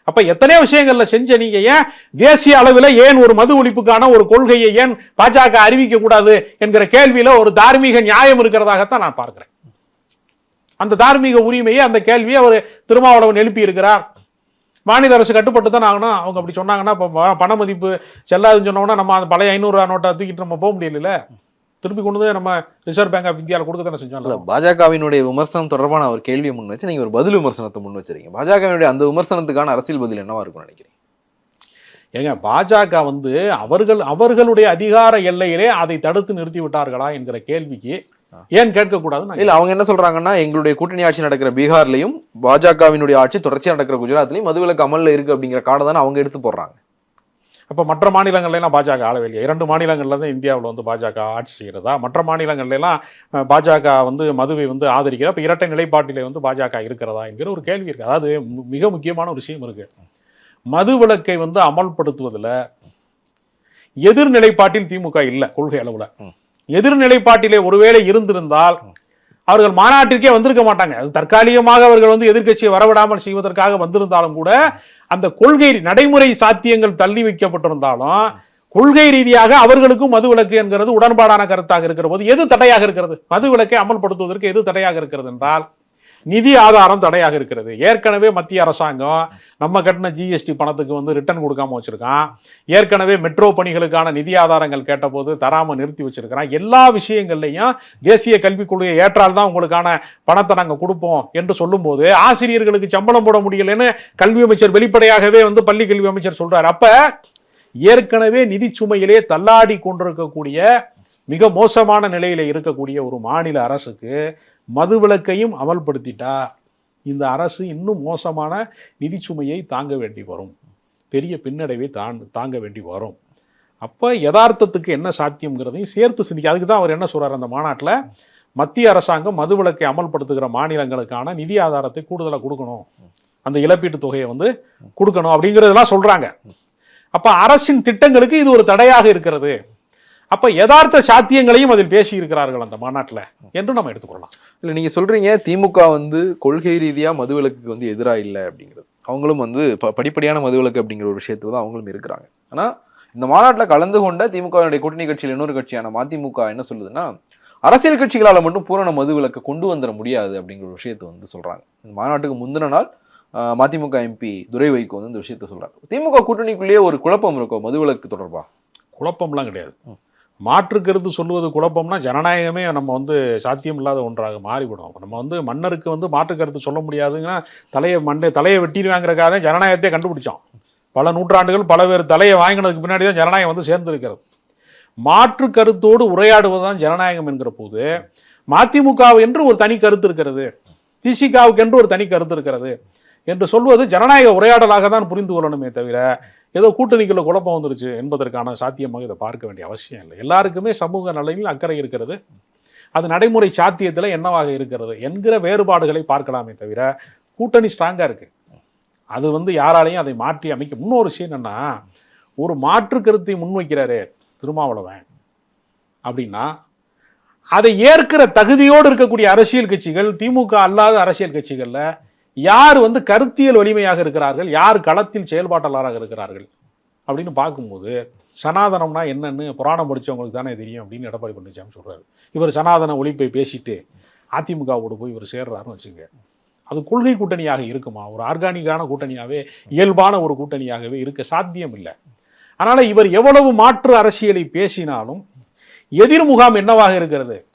அப்ப எத்தனையோ விஷயங்கள்ல செஞ்ச நீங்க ஏன் தேசிய அளவில் ஏன் ஒரு மது ஒழிப்புக்கான ஒரு கொள்கையை ஏன் பாஜக அறிவிக்க கூடாது என்கிற கேள்வியில ஒரு தார்மீக நியாயம் இருக்கிறதாகத்தான் நான் பார்க்கிறேன். அந்த தார்மீக உரிமையை அந்த கேள்வியை அவர் திருமாவளவன் எழுப்பி இருக்கிறார் மாநில அரசு கட்டுப்பட்டு தான் ஆகணும். அவங்க அப்படி சொன்னாங்கன்னா இப்போ பண மதிப்பு செல்லாதுன்னு சொன்னோம்னா நம்ம அந்த பழைய ஐநூறுரூவா நோட்டை தூக்கிட்டு நம்ம போக முடியல திருப்பி கொண்டு வந்து நம்ம ரிசர்வ் பேங்க் ஆஃப் இந்தியாவில் கொடுக்க தானே செஞ்சோம். பாஜகவினுடைய விமர்சனம் தொடர்பான ஒரு கேள்வியை முன் வச்சு நீங்க ஒரு பதில் விமர்சனத்தை முன் வச்சிருக்கீங்க. பாஜகவினுடைய அந்த விமர்சனத்துக்கான அரசியல் பதில் என்னவா இருக்கும்னு நினைக்கிறீங்க? ஏங்க பாஜக வந்து அவர்கள் அவர்களுடைய அதிகார எல்லையிலே அதை தடுத்து நிறுத்தி விட்டார்களா என்கிற கேள்விக்கு ஏன் கேட்கக்கூடாதுன்னு இல்ல அவங்க என்ன சொல்றாங்கன்னா எங்களுடைய கூட்டணி ஆட்சி நடக்கிற பீகார்லயும் பாஜகவினுடைய ஆட்சி தொடர்ச்சியா நடக்கிற குஜராத்லயும் மதுவிலக்கு அமல்ல இருக்கு அப்படிங்கிற கார்டை தானே அவங்க எடுத்து போடுறாங்க. அப்போ மற்ற மாநிலங்கள்ல எல்லாம் பாஜக ஆளவே இல்லையா? இரண்டு மாநிலங்கள்ல தான் இந்தியாவில் வந்து பாஜக ஆட்சி செய்கிறதா மற்ற மாநிலங்கள்ல எல்லாம் அஹ், பாஜக வந்து மதுவை வந்து ஆதரிக்கிற அப்போ இரட்டை நிலைப்பாட்டிலே வந்து பாஜக இருக்கிறதா என்கிற ஒரு கேள்வி இருக்கு. அதாவது மிக முக்கியமான ஒரு விஷயம் இருக்கு. மது விலக்கை வந்து அமல்படுத்துவதில் எதிர்நிலைப்பாட்டில் திமுக இல்லை கொள்கை அளவுல. எதிர்நிலைப்பாட்டிலே ஒருவேளை இருந்திருந்தால் அவர்கள் மாநாட்டிற்கே வந்திருக்க மாட்டாங்க. அது தற்காலிகமாக அவர்கள் வந்து எதிர்க்கட்சியை வரவிடாமல் செய்வதற்காக வந்திருந்தாலும் கூட அந்த கொள்கை நடைமுறை சாத்தியங்கள் தள்ளி வைக்கப்பட்டிருந்தாலும் கொள்கை ரீதியாக அவர்களுக்கும் மது விலக்கு என்கிறது உடன்பாடான கருத்தாக இருக்கிற போது எது தடையாக இருக்கிறது? மது விலக்கை அமல்படுத்துவதற்கு எது தடையாக இருக்கிறது என்றால் நிதி ஆதாரம் தடையாக இருக்கிறது. ஏற்கனவே மத்திய அரசாங்கம் நம்ம கட்டின ஜிஎஸ்டி பணத்துக்கு வந்து ரிட்டர்ன் கொடுக்காம வச்சிருக்கான். ஏற்கனவே மெட்ரோ பணிகளுக்கான நிதி ஆதாரங்கள் கேட்டபோது தராமல் நிறுத்தி வச்சிருக்கிறான். எல்லா விஷயங்கள்லையும் தேசிய கல்விக் கொள்கையை ஏற்றால் தான் உங்களுக்கான பணத்தை நாங்கள் கொடுப்போம் என்று சொல்லும்போது ஆசிரியர்களுக்கு சம்பளம் போட முடியலன்னு கல்வி அமைச்சர் வெளிப்படையாகவே வந்து பள்ளி கல்வி அமைச்சர் சொல்றாரு. அப்ப ஏற்கனவே நிதி சுமையிலே தள்ளாடி கொண்டிருக்கக்கூடிய மிக மோசமான நிலையில இருக்கக்கூடிய ஒரு மாநில அரசுக்கு மது விளக்கையும் அமல்படுத்திட்டா இந்த அரசு இன்னும் மோசமான நிதி சுமையை தாங்க வேண்டி வரும். பெரிய பின்னடைவை தான் தாங்க வேண்டி வரும். அப்போ யதார்த்தத்துக்கு என்ன சாத்தியங்கிறதையும் சேர்த்து சிந்திக்க அதுக்கு தான் அவர் என்ன சொல்கிறார் அந்த மாநாட்டில் மத்திய அரசாங்கம் மதுவிலக்கை அமல்படுத்துகிற மாநிலங்களுக்கான நிதி ஆதாரத்தை கூடுதலாக கொடுக்கணும். அந்த இழப்பீட்டு தொகையை வந்து கொடுக்கணும் அப்படிங்கிறதெல்லாம் சொல்கிறாங்க அப்போ அரசின் திட்டங்களுக்கு இது ஒரு தடையாக இருக்கிறது. அப்ப யதார்த்த சாத்தியங்களையும் அதில் பேசி இருக்கிறார்கள் அந்த மாநாட்டில் என்று நம்ம எடுத்துக்கொள்ளலாம். இல்ல நீங்க சொல்றீங்க திமுக வந்து கொள்கை ரீதியா மதுவிலக்குக்கு வந்து எதிரா இல்லை அப்படிங்கிறது. அவங்களும் வந்து ப- படிப்படியான மதுவிலக்கு அப்படிங்கிற ஒரு விஷயத்துல தான் அவங்களும் இருக்கிறாங்க. ஆனா இந்த மாநாட்டில் கலந்து கொண்ட திமுகவினுடைய கூட்டணி கட்சியில் இன்னொரு கட்சியான மதிமுக என்ன சொல்லுதுன்னா அரசியல் கட்சிகளால மட்டும் பூரண மதுவிலக்கை கொண்டு வந்துட முடியாது அப்படிங்கிற ஒரு விஷயத்தை வந்து சொல்றாங்க. இந்த மாநாட்டுக்கு முந்தின நாள் மதிமுக எம்பி துரை வைகோ வந்து இந்த விஷயத்த சொல்றாரு. திமுக கூட்டணிக்குள்ளேயே ஒரு குழப்பம் இருக்கும் மதுவிலக்கு தொடர்பா? குழப்பம்லாம் கிடையாது. மாற்று கருத்து சொல்லுவது குழப்பம்னா ஜனநாயகமே நம்ம வந்து சாத்தியம் இல்லாத ஒன்றாக மாறிவிடும். நம்ம வந்து மன்னருக்கு வந்து மாற்று கருத்து சொல்ல முடியாதுங்கன்னா தலையை மண்டை தலையை வெட்டிடுவாங்கிறக்காக தான் ஜனநாயகத்தை கண்டுபிடிச்சோம். பல நூற்றாண்டுகள் பல பேர் தலையை வாங்கினதுக்கு பின்னாடி தான் ஜனநாயகம் வந்து சேர்ந்திருக்கிறது. மாற்று கருத்தோடு உரையாடுவது தான் ஜனநாயகம் என்கிற போது மதிமுக என்று ஒரு தனி கருத்து இருக்கிறது பிசிகாவுக்கு என்று ஒரு தனி கருத்து இருக்கிறது என்று சொல்வது ஜனநாயக உரையாடலாக தான் புரிந்து கொள்ளணுமே தவிர ஏதோ கூட்டணிக்குள்ள குழப்பம் வந்துருச்சு என்பதற்கான சாத்தியமாக இதை பார்க்க வேண்டிய அவசியம் இல்லை. எல்லாருக்குமே சமூக நலனில் அக்கறை இருக்கிறது. அது நடைமுறை சாத்தியத்தில் என்னவாக இருக்கிறது என்கிற வேறுபாடுகளை பார்க்கலாமே தவிர கூட்டணி ஸ்ட்ராங்காக இருக்குது அது வந்து யாராலையும் அதை மாற்றி அமைக்க இன்னொரு விஷயம் என்னன்னா ஒரு மாற்று கருத்தை முன்வைக்கிறாரு திருமாவளவன் அப்படின்னா அதை ஏற்கிற தகுதியோடு இருக்கக்கூடிய அரசியல் கட்சிகள் திமுக அல்லாத அரசியல் கட்சிகளில் யார் வந்து கருத்தியல் வலிமையாக இருக்கிறார்கள்? யார் களத்தில் செயல்பாட்டாளராக இருக்கிறார்கள்? அப்படின்னு பார்க்கும்போது சனாதனம்னா என்னன்னு புராணம் படித்தவங்களுக்கு தானே தெரியும் அப்படின்னு எடப்பாடி பழனிசாமி சொல்கிறார் இவர் சனாதன ஒழிப்பை பேசிட்டு அதிமுகவோடு போய் இவர் சேர்றாருன்னு வச்சுங்க. அது கொள்கை கூட்டணியாக இருக்குமா? ஒரு ஆர்கானிக்கான கூட்டணியாகவே இயல்பான ஒரு கூட்டணியாகவே இருக்க சாத்தியம் இல்லை. அதனால் இவர் எவ்வளவு மாற்று அரசியலை பேசினாலும் எதிர்முகாம் என்னவாக இருக்கிறது?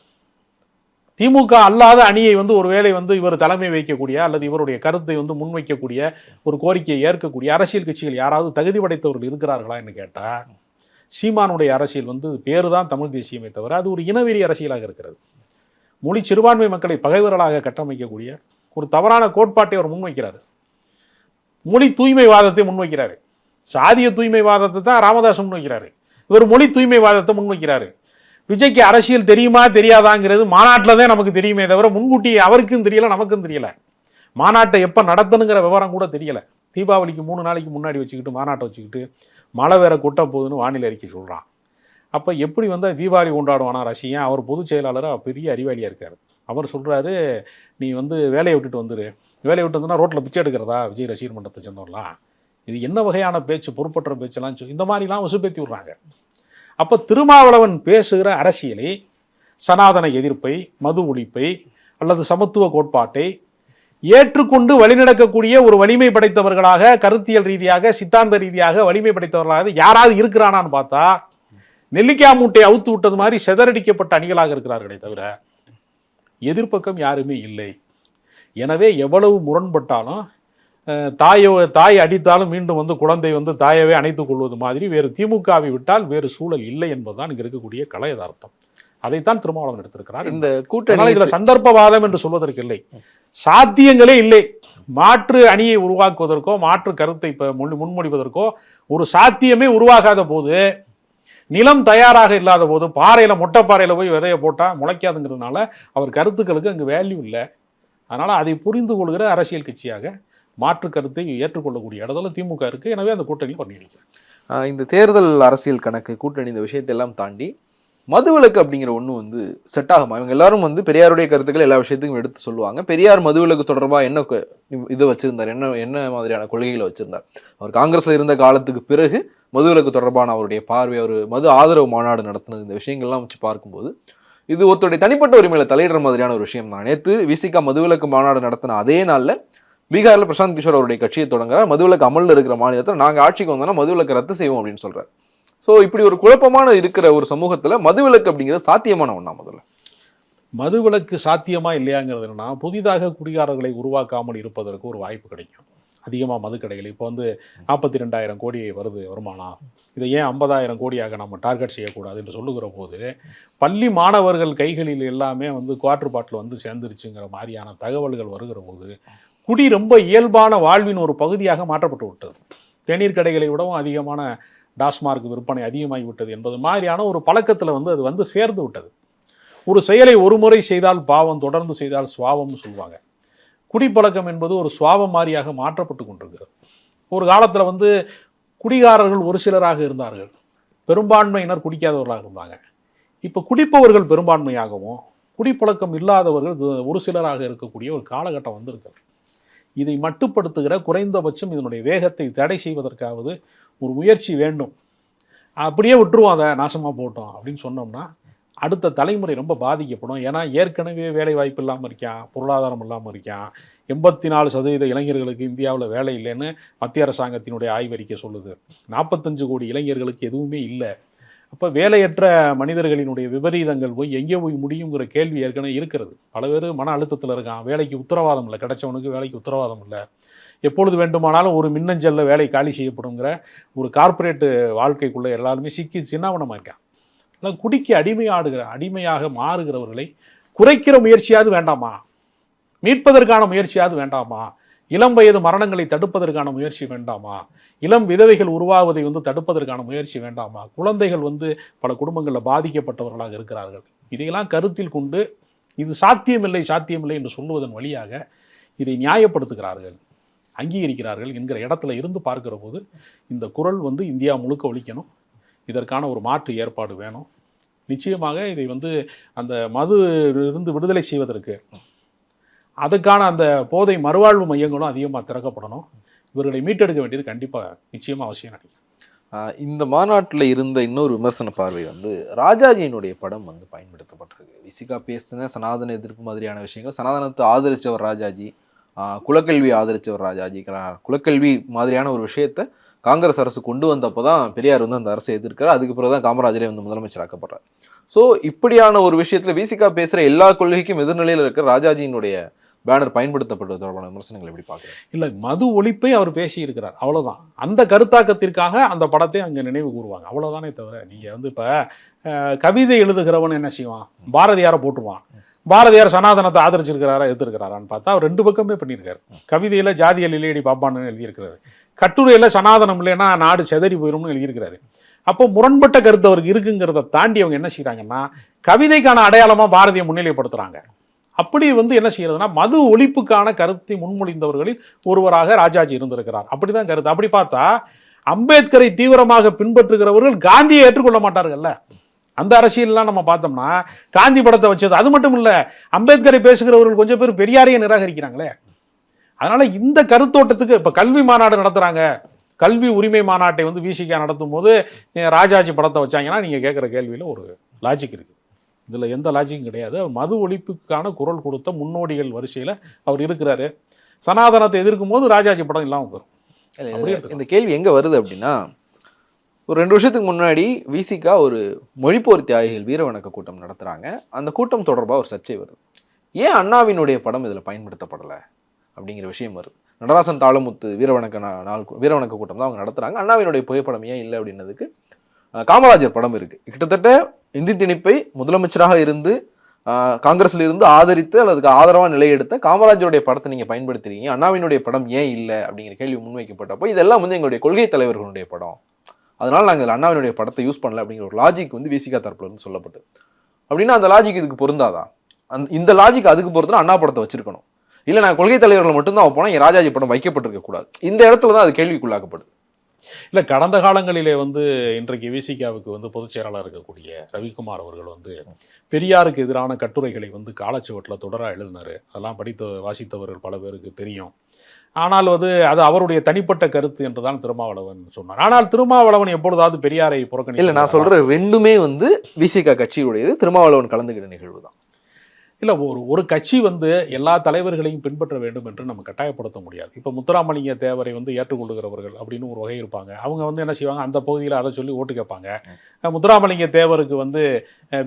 திமுக அல்லாத அணியை வந்து ஒருவேளை வந்து இவர் தலைமை வைக்கக்கூடிய அல்லது இவருடைய கருத்தை வந்து முன்வைக்கக்கூடிய ஒரு கோரிக்கையை ஏற்கக்கூடிய அரசியல் கட்சிகள் யாராவது தகுதி படைத்தவர்கள் இருக்கிறார்களா என்று கேட்டால் சீமானுடைய அரசியல் வந்து பேரு தான் தமிழ் தேசியமே தவிர அது ஒரு இனவெறி அரசியலாக இருக்கிறது. மொழி சிறுபான்மை மக்களை பகைவர்களாக கட்டமைக்கக்கூடிய ஒரு தவறான கோட்பாட்டை அவர் முன்வைக்கிறார். மொழி தூய்மைவாதத்தை முன்வைக்கிறாரு. சாதிய தூய்மைவாதத்தை தான் ராமதாஸ் முன்வைக்கிறாரு. இவர் மொழி தூய்மைவாதத்தை முன்வைக்கிறாரு. விஜய்க்கு அரசியல் தெரியுமா தெரியாதாங்கிறது மாநாட்டில் தான் நமக்கு தெரியுமே தவிர முன்கூட்டி அவருக்கும் தெரியல நமக்கும் தெரியல. மாநாட்டை எப்போ நடத்தணுங்கிற விவரம் கூட தெரியல. தீபாவளிக்கு மூணு நாளைக்கு முன்னாடி வச்சுக்கிட்டு மாநாட்டை வச்சுக்கிட்டு மழை வேற கொட்ட போகுதுன்னு வானிலை அறிக்கை சொல்கிறான் அப்போ எப்படி வந்து தீபாவளி கொண்டாடுவானா ரசிகன்? அவர் பொதுச் செயலாளராக பெரிய அறிவாளியாக இருக்கார். அவர் சொல்கிறாரு நீ வந்து வேலையை விட்டுட்டு வந்துரு. வேலையை விட்டு வந்துன்னா ரோட்டில் பிச்சை எடுக்கிறதா? விஜய் ரசிகர் மன்றத்தை சேர்ந்தவர்களாம் இது என்ன வகையான பேச்சு பொறுப்பற்ற பேச்செல்லாம் இந்த மாதிரிலாம் உசுப்பேத்தி விட்றாங்க. அப்போ திருமாவளவன் பேசுகிற அரசியலை சனாதன எதிர்ப்பை மது ஒழிப்பை அல்லது சமத்துவ கோட்பாட்டை ஏற்றுக்கொண்டு வழிநடக்கக்கூடிய ஒரு வலிமை படைத்தவர்களாக கருத்தியல் ரீதியாக சித்தாந்த ரீதியாக வலிமை படைத்தவர்களாக யாராவது இருக்கிறானான்னு பார்த்தா நெல்லிக்காய் மூட்டை அவுத்து விட்டது மாதிரி செதறடிக்கப்பட்ட அணிகளாக இருக்கிறார்களே தவிர எதிர்ப்பக்கம் யாருமே இல்லை. எனவே எவ்வளவு முரண்பட்டாலும் தாயோ தாய் அடித்தாலும் மீண்டும் வந்து குழந்தை வந்து தாயவே அணைத்துக் கொள்வது மாதிரி வேறு திமுகவை விட்டால் வேறு சூழல் இல்லை என்பதுதான் இங்க இருக்கக்கூடிய கல யதார்த்தம். அதைத்தான் திருமாவளவன் எடுத்திருக்கிறார். இந்த கூட்டணி இதுல சந்தர்ப்பவாதம் என்று சொல்வதற்கு இல்லை. சாத்தியங்களே இல்லை. மாற்று அணியை உருவாக்குவதற்கோ மாற்று கருத்தை முன்மொழிவதற்கோ ஒரு சாத்தியமே உருவாகாத போது நிலம் தயாராக இல்லாத போது பாறையில மொட்டை பாறையில போய் விதைய போட்டா முளைக்காதுங்கிறதுனால அவர் கருத்துக்களுக்கு அங்கு வேல்யூ இல்லை. அதனால அதை புரிந்து கொள்கிற அரசியல் கட்சியாக மாற்று கருத்தை ஏற்றுக்கொள்ளக்கூடிய இடத்துல திமுக இருக்குது எனவே அந்த கூட்டணி பண்ணியிருக்கேன் இந்த தேர்தல் அரசியல் கணக்கு கூட்டணி இந்த விஷயத்தை எல்லாம் தாண்டி மதுவிலக்கு அப்படிங்கிற ஒன்று வந்து செட் ஆகுமா? இவங்க எல்லாரும் வந்து பெரியாருடைய கருத்துக்கள் எல்லா விஷயத்துக்கும் எடுத்து சொல்லுவாங்க. பெரியார் மதுவிலக்கு தொடர்பாக என்ன இது வச்சுருந்தார்? என்ன என்ன மாதிரியான கொள்கைகளை வச்சுருந்தார்? அவர் காங்கிரஸில் இருந்த காலத்துக்கு பிறகு மதுவிலக்கு தொடர்பான அவருடைய பார்வை அவர் மது ஆதரவு மாநாடு நடத்தினது இந்த விஷயங்கள்லாம் வச்சு பார்க்கும்போது இது ஒருத்தருடைய தனிப்பட்ட உரிமையில தலையிடுற மாதிரியான ஒரு விஷயம் தான் நேற்று விசிகா மதுவிலக்கு மாநாடு நடத்தின அதே நாளில் பீகாரில் பிரசாந்த் கிஷோர் அவருடைய கட்சியை தொடங்குறார். மதுவிலக்கு அமலில் இருக்கிற மாநிலத்தில் நாங்கள் ஆட்சிக்கு வந்தோம்னா மதுவிலக்கு ரத்து செய்வோம் அப்படின்னு சொல்கிறார் ஸோ இப்படி ஒரு குழப்பமான இருக்கிற ஒரு சமூகத்தில் மதுவிலக்கு அப்படிங்கிறது சாத்தியமான ஒன்றா முதல்ல? மதுவிலக்கு சாத்தியமா இல்லையாங்கிறது என்னன்னா புதிதாக குடிகாரர்களை உருவாக்காமல் இருப்பதற்கு ஒரு வாய்ப்பு கிடைக்கும். அதிகமாக மதுக்கடைகள் இப்போ வந்து நாற்பத்தி ரெண்டாயிரம் கோடி வருது வருமானம் இதை ஏன் ஐம்பதாயிரம் கோடியாக நம்ம டார்கெட் செய்யக்கூடாது என்று சொல்லுகிற போது பள்ளி மாணவர்கள் கைகளில் எல்லாமே வந்து குவார்டர் பாட்டில் வந்து சேர்ந்துருச்சுங்கிற மாதிரியான தகவல்கள் வருகிற போது குடி ரொம்ப இயல்பான வாழ்வின் ஒரு பகுதியாக மாற்றப்பட்டு விட்டது. தேநீர் கடைகளை விடவும் அதிகமான டாஸ்மார்க் விற்பனை அதிகமாகி விட்டது என்பது மாதிரியான ஒரு பழக்கத்தில் வந்து அது வந்து சேர்ந்து விட்டது. ஒரு செயலை ஒரு முறை செய்தால் பாவம் தொடர்ந்து செய்தால் சுவாவம்னு சொல்லுவாங்க. குடிப்பழக்கம் என்பது ஒரு சுவாவம் மாதிரியாக மாற்றப்பட்டு கொண்டிருக்கிறது. ஒரு காலத்தில் வந்து குடிகாரர்கள் ஒரு சிலராக இருந்தார்கள். பெரும்பான்மையினர் குடிக்காதவர்களாக இருந்தாங்க. இப்போ குடிப்பவர்கள் பெரும்பான்மையாகவும் குடிப்பழக்கம் இல்லாதவர்கள் ஒரு சிலராக இருக்கக்கூடிய ஒரு காலகட்டம் வந்திருக்கிறது. இதை மட்டுப்படுத்துகிற குறைந்தபட்சம் இதனுடைய வேகத்தை தடை செய்வதற்காவது ஒரு முயற்சி வேண்டும். அப்படியே விட்டுருவோம் அதை நாசமாக போட்டோம் அப்படின்னு சொன்னோம்னா அடுத்த தலைமுறை ரொம்ப பாதிக்கப்படும். ஏன்னா ஏற்கனவே வேலை வாய்ப்பு இல்லாமல் இருக்கான் பொருளாதாரம் இல்லாமல் இருக்கான். எண்பத்தி நாலு சதவீத இளைஞர்களுக்கு இந்தியாவில் வேலை இல்லைன்னு மத்திய அரசாங்கத்தினுடைய ஆய்வறிக்கை சொல்லுது. நாற்பத்தஞ்சு கோடி இளைஞர்களுக்கு எதுவுமே இல்லை. அப்போ வேலையற்ற மனிதர்களினுடைய விபரீதங்கள் போய் எங்கே போய் முடியுங்கிற கேள்வி ஏற்கனவே இருக்கிறது. பல பேர் மன அழுத்தத்தில் இருக்கான். வேலைக்கு உத்தரவாதம் இல்லை. கிடைச்சவனுக்கு வேலைக்கு உத்தரவாதம் இல்லை. எப்பொழுது வேண்டுமானாலும் ஒரு மின்னஞ்சல்ல வேலை காலி செய்யப்படுங்கிற ஒரு கார்ப்பரேட்டு வாழ்க்கைக்குள்ளே எல்லாருமே சிக்கி சின்னாவனமாக இருக்கான். ஆனால் குடிக்கு அடிமையாடுகிற அடிமையாக மாறுகிறவர்களை குறைக்கிற முயற்சியாவது வேண்டாமா? மீட்பதற்கான முயற்சியாவது வேண்டாமா? இளம் வயது மரணங்களை தடுப்பதற்கான முயற்சி வேண்டாமா? இளம் விதவைகள் உருவாவதை வந்து தடுப்பதற்கான முயற்சி வேண்டாமா? குழந்தைகள் வந்து பல குடும்பங்களில் பாதிக்கப்பட்டவர்களாக இருக்கிறார்கள். இதையெல்லாம் கருத்தில் கொண்டு இது சாத்தியமில்லை சாத்தியமில்லை என்று சொல்லுவதன் வழியாக இதை நியாயப்படுத்துகிறார்கள் அங்கீகரிக்கிறார்கள் என்கிற இடத்துல இருந்து பார்க்கிற போது இந்த குரல் வந்து இந்தியா முழுக்க ஒழிக்கணும் இதற்கான ஒரு மாற்று ஏற்பாடு வேணும். நிச்சயமாக இதை வந்து அந்த மது இருந்து விடுதலை செய்வதற்கு அதுக்கான அந்த போதை மறுவாழ்வு மையங்களும் அதிகமாக திறக்கப்படணும். இவர்களை மீட்டெடுக்க வேண்டியது கண்டிப்பாக நிச்சயமாக அவசியம் நினைக்கிறேன் இந்த மாநாட்டில் இருந்த இன்னொரு விமர்சன பார்வை வந்து ராஜாஜியினுடைய படம் வந்து பயன்படுத்தப்பட்டிருக்கு. விசிகா பேசின சனாதன எதிர்ப்பு மாதிரியான விஷயங்கள் சனாதனத்தை ஆதரித்தவர் ராஜாஜி குலக்கல்வி ஆதரிச்சவர் ராஜாஜி க- குலக்கல்வி மாதிரியான ஒரு விஷயத்தை காங்கிரஸ் அரசு கொண்டு வந்தப்போ தான் பெரியார் வந்து அந்த அரசை எதிர்க்கிறார். அதுக்கு பிறகு தான் காமராஜரே வந்து முதலமைச்சராக்கப்படுறார் ஸோ இப்படியான ஒரு விஷயத்தில் விசிகா பேசுகிற எல்லா கொள்கைக்கும் எதிர்நிலையில் இருக்கிற ராஜாஜியினுடைய பேனர் பயன்படுத்தப்பட்டது தொடர்பான விமர்சனங்கள் எப்படி பார்க்குறேன் இல்லை மது ஒழிப்பை அவர் பேசியிருக்கிறார். அவ்வளோதான் அந்த கருத்தாக்கத்திற்காக அந்த படத்தை அங்கே நினைவு கூறுவாங்க. அவ்வளோதானே தவிர நீங்கள் வந்து இப்போ கவிதை எழுதுகிறவன் என்ன செய்வான்? பாரதியாரை போட்டுருவான் பாரதியார் சனாதனத்தை ஆதரிச்சிருக்கிறாரா எதிர்க்கிறாரான்னு பார்த்தா அவர் ரெண்டு பக்கமே பண்ணியிருக்காரு. கவிதையில் ஜாதியல் இல்லையடி பாப்பான்னு எழுதியிருக்கிறாரு. கட்டுரையில் சனாதனம் இல்லைன்னா நாடு செதறி போயிடும்னு எழுதியிருக்கிறாரு. அப்போ முரண்பட்ட கருத்து அவருக்கு இருக்குங்கிறத தாண்டி அவங்க என்ன செய்கிறாங்கன்னா கவிதைக்கான அடையாளமாக பாரதியை முன்னிலைப்படுத்துகிறாங்க அப்படி வந்து என்ன செய்யறதுன்னா மது ஒழிப்புக்கான கருத்தை முன்மொழிந்தவர்களில் ஒருவராக ராஜாஜி இருந்திருக்கிறார். அப்படிதான் கருத்து. அப்படி பார்த்தா அம்பேத்கரை தீவிரமாக பின்பற்றுகிறவர்கள் காந்தியை ஏற்றுக்கொள்ள மாட்டார்கள்ல. அந்த அரசியல்லாம் நம்ம பார்த்தோம்னா காந்தி படத்தை வச்சது அது மட்டும் இல்லை அம்பேத்கரை பேசுகிறவர்கள் கொஞ்சம் பேர் பெரியாரையே நிராகரிக்கிறாங்களே. அதனால இந்த கருத்தோட்டத்துக்கு இப்போ கல்வி மாநாடு நடத்துறாங்க. கல்வி உரிமை மாநாட்டை வந்து விசிகா நடத்தும் போது ராஜாஜி படத்தை வச்சாங்கன்னா நீங்க கேட்குற கேள்வியில ஒரு லாஜிக் இருக்கு. இதுல எந்த லாஜிக்கும் கிடையாது. மது ஒழிப்புக்கான குரல் கொடுத்த முன்னோடிகள் வரிசையில அவர் இருக்கிறாரு. சனாதனத்தை எதிர்க்கும் போது ராஜாஜி படம் இல்லாமல் வரும் இந்த- கேள்வி எங்க வருது அப்படின்னா ஒரு ரெண்டு வருஷத்துக்கு முன்னாடி விசிகா ஒரு மொழிப்போர் தியாகிகள் வீர வணக்க கூட்டம் நடத்துறாங்க. அந்த கூட்டம் தொடர்பா ஒரு சர்ச்சை வருது. ஏன் அண்ணாவினுடைய படம் இதுல பயன்படுத்தப்படல அப்படிங்கிற விஷயம் வருது. நடராசன் தாளமுத்து வீரவணக்க நாள் வீரவணக்க கூட்டம் தான் அவங்க நடத்துறாங்க. அண்ணாவினுடைய புகைப்படம் ஏன் இல்லை அப்படின்னதுக்கு காமராஜர் படம் இருக்கு. கிட்டத்தட்ட இந்தி திணிப்பை முதலமைச்சராக இருந்து காங்கிரஸ்ல இருந்து ஆதரித்து அல்லதுக்கு ஆதரவாக நிலையெடுத்த காமராஜருடைய படத்தை நீங்க பயன்படுத்துறீங்க. அண்ணாவினுடைய படம் ஏன் இல்லை அப்படிங்கிற கேள்வி முன்வைக்கப்பட்டப்போ இதெல்லாம் வந்து எங்களுடைய கொள்கை தலைவர்களுடைய படம். அதனால நாங்கள் அண்ணாவினுடைய படத்தை யூஸ் பண்ணல அப்படிங்கிற ஒரு லாஜிக் வந்து விசிகா தரப்புல இருந்து சொல்லப்பட்டு அப்படின்னா அந்த லாஜிக் இதுக்கு பொருந்தாதான் அந்த இந்த லாஜிக் அதுக்கு பொறுத்துனா அண்ணா படத்தை வச்சிருக்கணும். இல்லை நான் கொள்கை தலைவர்கள் மட்டும்தான் போனால் என் ராஜாஜி படம் வைக்கப்பட்டிருக்க கூடாது இந்த இடத்துல தான் அது கேள்விக்குள்ளாக்கப்படுது இல்ல கடந்த காலங்களிலே வந்து இன்றைக்கு விசிகாவுக்கு வந்து பொதுச் செயலாளர் இருக்கக்கூடிய ரவிக்குமார் அவர்கள் வந்து பெரியாருக்கு எதிரான கட்டுரைகளை வந்து காலச்சுவட்டில் தொடரா எழுதினாரு. அதெல்லாம் படித்து வாசித்தவர்கள் பல பேருக்கு தெரியும். ஆனால் வந்து அது அவருடைய தனிப்பட்ட கருத்து என்றுதான் திருமாவளவன் சொன்னார் ஆனால் திருமாவளவன் எப்பொழுதாவது பெரியாரை புறக்கணி இல்ல நான் சொல்ற ரெண்டுமே வந்து விசிகா கட்சியுடையது திருமாவளவன் கலந்துக்கிட்ட நிகழ்வு தான் இல்லை ஒரு ஒரு கட்சி வந்து எல்லா தலைவர்களையும் பின்பற்ற வேண்டும் என்று நம்ம கட்டாயப்படுத்த முடியாது. இப்போ முத்துராமலிங்க தேவரை வந்து ஏற்றுக்கொள்ளுகிறவர்கள் அப்படின்னு ஒரு வகை இருப்பாங்க. அவங்க வந்து என்ன செய்வாங்க? அந்த பகுதியில் அதை சொல்லி ஓட்டு கேட்பாங்க. முத்துராமலிங்க தேவருக்கு வந்து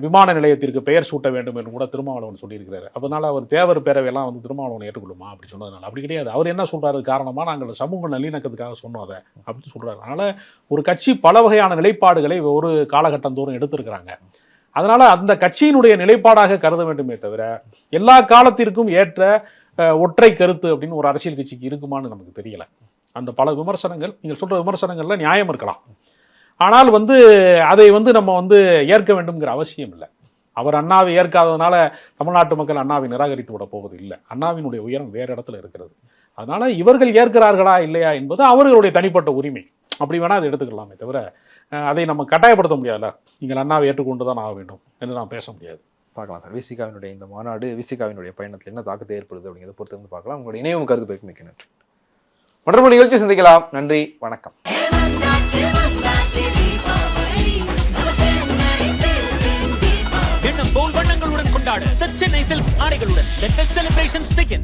விமான நிலையத்திற்கு பெயர் சூட்ட வேண்டும் என்று கூட திருமாவளவன் சொல்லியிருக்கிறாரு. அதனால அவர் தேவர் பேரவையெல்லாம் வந்து திருமாவளவன் ஏற்றுக்கொள்ளுமா? அப்படி சொன்னதுனால அப்படி கிடையாது. அவர் என்ன சொல்கிறாரு காரணமாக நாங்கள் சமூக நல்லிணக்கத்துக்காக சொன்னோம் அதை அப்படின்னு சொல்கிறாரு அதனால் ஒரு கட்சி பல வகையான நிலைப்பாடுகளை ஒரு காலகட்டம் தோறும் எடுத்திருக்கிறாங்க. அதனால அந்த கட்சியினுடைய நிலைப்பாடாக கருத வேண்டுமே தவிர எல்லா காலத்திற்கும் ஏற்ற ஒற்றை கருத்து அப்படின்னு ஒரு அரசியல் கட்சிக்கு இருக்குமான்னு நமக்கு தெரியல. அந்த பல விமர்சனங்கள் நீங்கள் சொல்கிற விமர்சனங்கள்ல நியாயம் இருக்கலாம். ஆனால் வந்து அதை வந்து நம்ம வந்து ஏற்க வேண்டும்ங்கிற அவசியம் இல்லை. அவர் அண்ணாவை ஏற்காததுனால தமிழ்நாட்டு மக்கள் அண்ணாவை நிராகரித்து விட போவது இல்லை. அண்ணாவினுடைய உயரம் வேறு இடத்துல இருக்கிறது. அதனால் இவர்கள் ஏற்கிறார்களா இல்லையா என்பது அவர்களுடைய தனிப்பட்ட உரிமை. அப்படி வேணால் அதை எடுத்துக்கலாமே தவிர அதை நம்ம கட்டாயப்படுத்த முடியாதுல்ல? நீங்கள் அண்ணாவை ஏற்றுக்கொண்டு தான் ஆக வேண்டும் என்று நாம் பேச முடியாது. பார்க்கலாம் சார். விசிகாவினுடைய இந்த மாநாடு விசிகாவினுடைய பயணத்தில் என்ன தாக்கத்தை ஏற்படுது அப்படிங்கிறத பொறுத்து வந்து பார்க்கலாம். உங்களுடைய இணையும் கருத்து பேருக்கு மிக்க நன்றி. மற்றொரு நிகழ்ச்சி சந்திக்கலாம். நன்றி வணக்கம்.